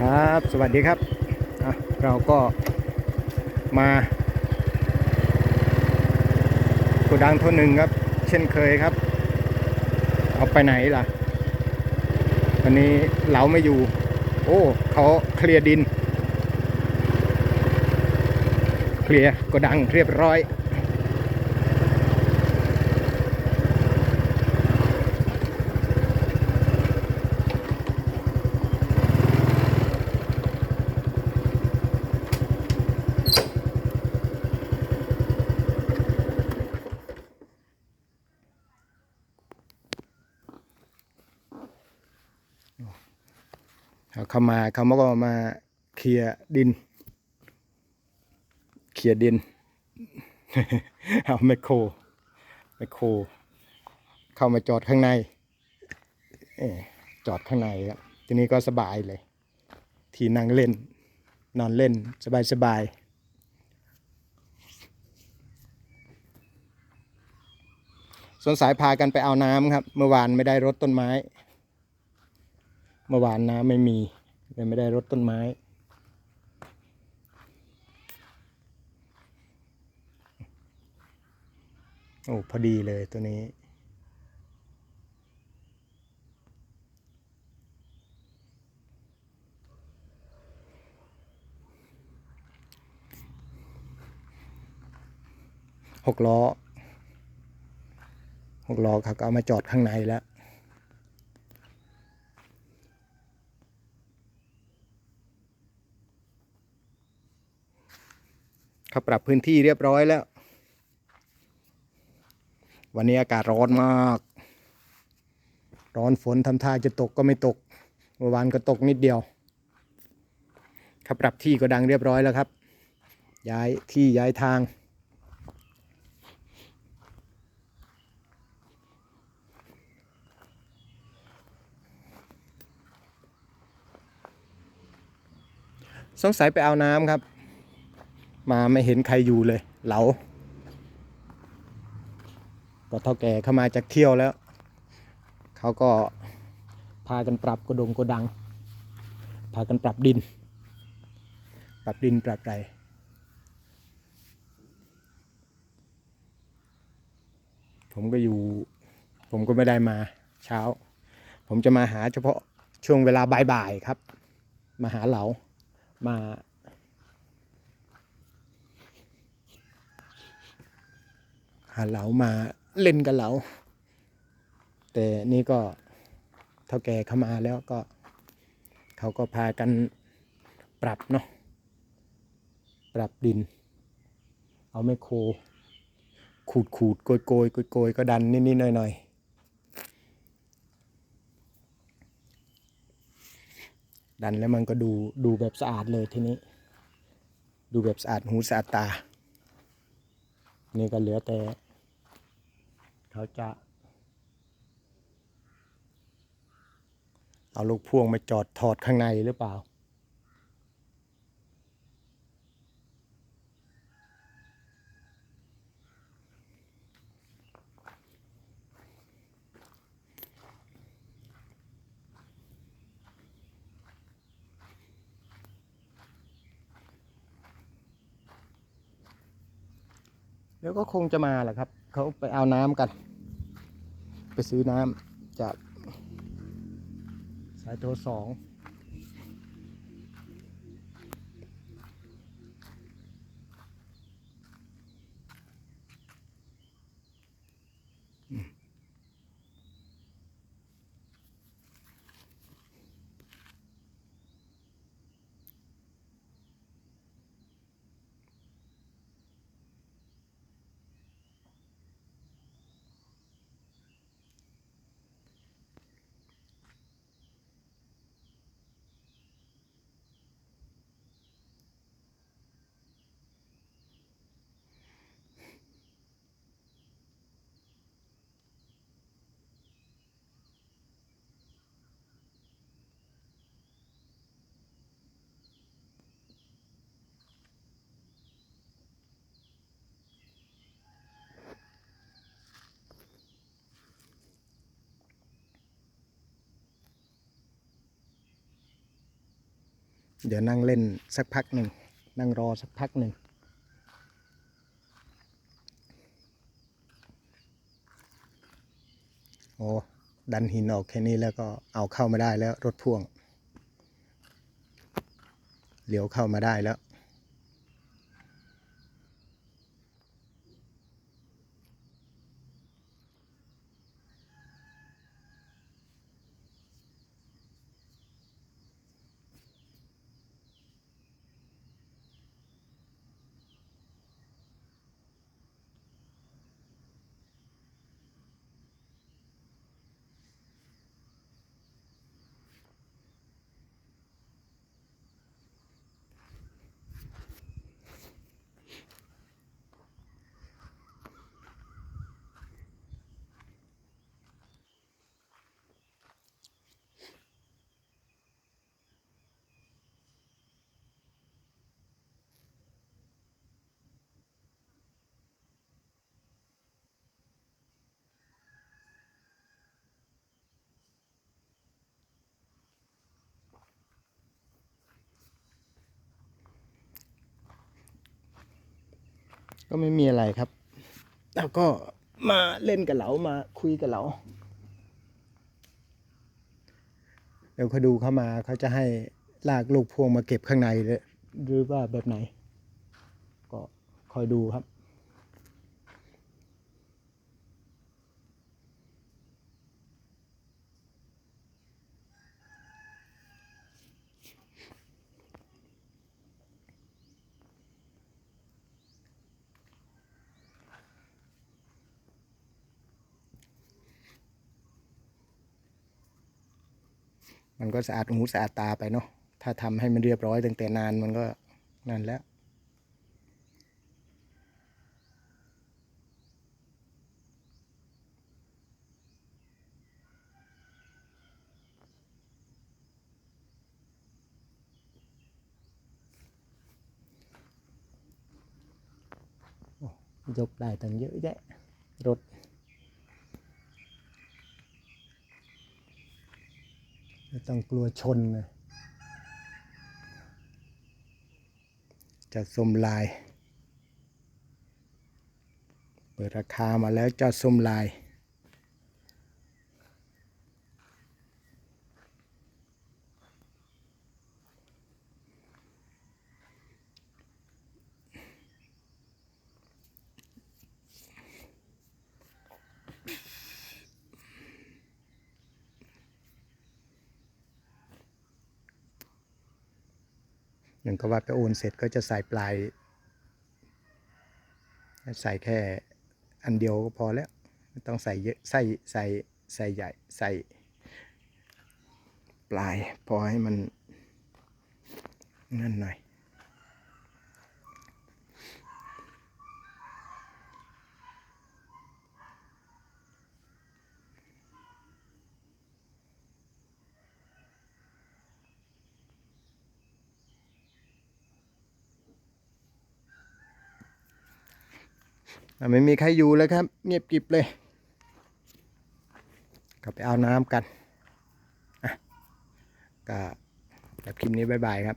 ครับ สวัสดีครับ เราก็มาโกดังโทนหนึ่งครับ เช่นเคยครับ เอาไปไหนล่ะ วันนี้เหลาไม่อยู่ โอ้เขาเคลียร์ดิน เคลียร์โกดังเรียบร้อย เขาเข้ามาเขามาก็มาเคลียดิน เคลียดิน เอาไมคโครไมคโครเข้ามาจอดข้างในจอดข้างในครับทีนี้ก็สบายเลย ที่นั่งเล่น นอนเล่นสบายสบายส่วนสายพากันไปเอาน้ำครับ เมื่อวานไม่ได้รดต้นไม้ เมื่อวานน้ำไม่มี เลยไม่ได้รดต้นไม้ โอ้ พอดีเลยตัวนี้ หกล้อ หกล้อเขาก็เอามาจอดข้างในแล้ว เขาปรับพื้นที่เรียบร้อยแล้ว วันนี้อากาศร้อนมาก ร้อนฝนทำท่าจะตกก็ไม่ตกเมื่อวานก็ตกนิดเดียวเขาปรับที่ก็ดังเรียบร้อยแล้วครับ ย้ายที่ย้ายทางสงสัยไปเอาน้ำครับ มาไม่เห็นใครอยู่เลย เหลาก็เท่าแก่เข้ามาจากเที่ยวแล้ว เขาก็พากันปรับกระดงกระดัง พากันปรับดิน ปรับดินปรับไรผมก็อยู่ ผมก็ไม่ได้มาเช้า ผมจะมาหาเฉพาะช่วงเวลาบ่ายๆครับ มาหาเหลามา หาเหลามาเล่นกับเหลา แต่นี่ก็เท่าแก่เข้ามาแล้วก็ เขาก็พากันปรับเนาะปรับดิน เอาไมโครขูดขูดโกยโกยโกยโกยก็ดันนิดๆหน่อยหน่อยๆดันแล้วมันก็ดูดูแบบสะอาดเลยทีนี้ ดูแบบสะอาดหูสะอาดตา นี่ก็เหลือแต่ เขาจะ เอาลูกพ่วงมาจอดถอดข้างในหรือเปล่า เดี๋ยวก็คงจะมาแหละครับ เขาไปเอาน้ำกัน ไปซื้อน้ำจากสายโทรสอง เดี๋ยวนั่งเล่นสักพักหนึ่ง นั่งรอสักพักหนึ่ง โอ้ ดันหินออกแค่นี้แล้วก็เอาเข้ามาได้แล้วรถพ่วง เหลียวเข้ามาได้แล้ว ก็ไม่มีอะไรครับแล้วก็มาเล่นกับเหลามาคุยกับเหลาเดี๋ยวเขาดูเข้ามาเขาจะให้ลากลูกพวงมาเก็บข้างในเลยหรือว่าแบบไหน ก็คอยดูครับ มันก็สะอาดหูสะอาดตาไปเนาะถ้าทำให้มันเรียบร้อยตั้งแต่นานมันก็นั่นแล้วยกได้ตั้งเยอะแยะรถ ไม่ต้องกลัวชนนะจะสมลาย เปิดราคามาแล้วจะสมลาย อย่างก็ว่าไปโอนเสร็จก็จะใส่ปลาย ใส่แค่อันเดียวก็พอแล้วไม่ต้องใส่เยอะใส่ใส่ใส่ใหญ่ใส่ปลาย พอให้มันนั่นหน่อย ไม่มีใครอยู่แล้วครับ เงียบกริบเลยกลับไปเอาน้ำกันอะก็แบบคลิปนี้บายบายครับ